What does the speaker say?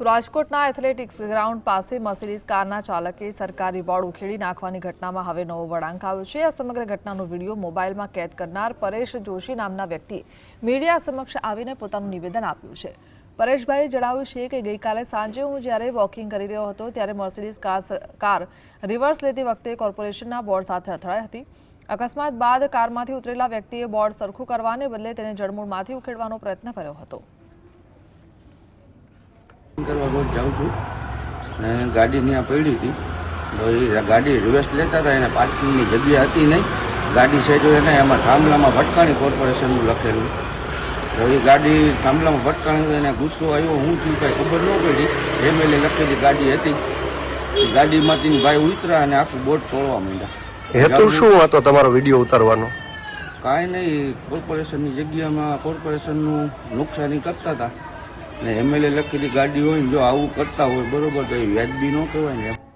તો રાજકોટના athletics ground પાસે મર્સિડીઝ કારના ચાલકે સરકારી બોર્ડ ઉખેડી નાખવાની ઘટનામાં હવે નવો વળાંક આવ્યો છે. આ સમગ્ર ઘટનાનો વીડિયો મોબાઈલમાં કેદ કરનાર પરેશ જોશી નામના વ્યક્તિએ મીડિયા સમક્ષ આવીને પોતાનું નિવેદન આપ્યું છે. પરેશભાઈએ જણાવ્યું છે કે ગઈકાલે સાંજે હું જ્યારે વોકિંગ કરી રહ્યો હતો ત્યારે મર્સિડીઝ કાર રિવર્સ લેતી વખતે કોર્પોરેશનના બોર્ડ સાથે અથડાઈ હતી. અકસ્માત બાદ કારમાંથી ઉતરેલા વ્યક્તિએ બોર્ડ સરખું કરવાને બદલે તેને જડમૂળમાંથી ઉખેડવાનો પ્રયત્ન કર્યો હતો. કરવા રોજ જાઉં છું. ને ગાડી ત્યાં પડી હતી. તો એ ગાડી રિવર્સ લેતા હતા એને પાર્કિંગની જગ્યા હતી નહીં. ગાડી છે જો એને એમાં થાંભલામાં ભટકાણી કોર્પોરેશનનું લખેલું. તો એ ગાડી થાંભલામાં ભટકાણી એને ગુસ્સો આવ્યો. હું થયું કાંઈ ખબર ન પડી. એમએલએ લખેલી ગાડી હતી. ગાડીમાંથી ભાઈ ઉતરા અને આખું બોટ તોડવા માંડ્યા. હેતુ શું હતો તમારો વીડિયો ઉતારવાનો? કાંઈ નહીં કોર્પોરેશનની જગ્યામાં કોર્પોરેશનનું નુકસાની કરતા હતા. ને એમએલએ લખેલી ગાડી હોય ને જો આવું કરતા હોય, બરોબર, તો એ વ્યાજબી ન કહેવાય ને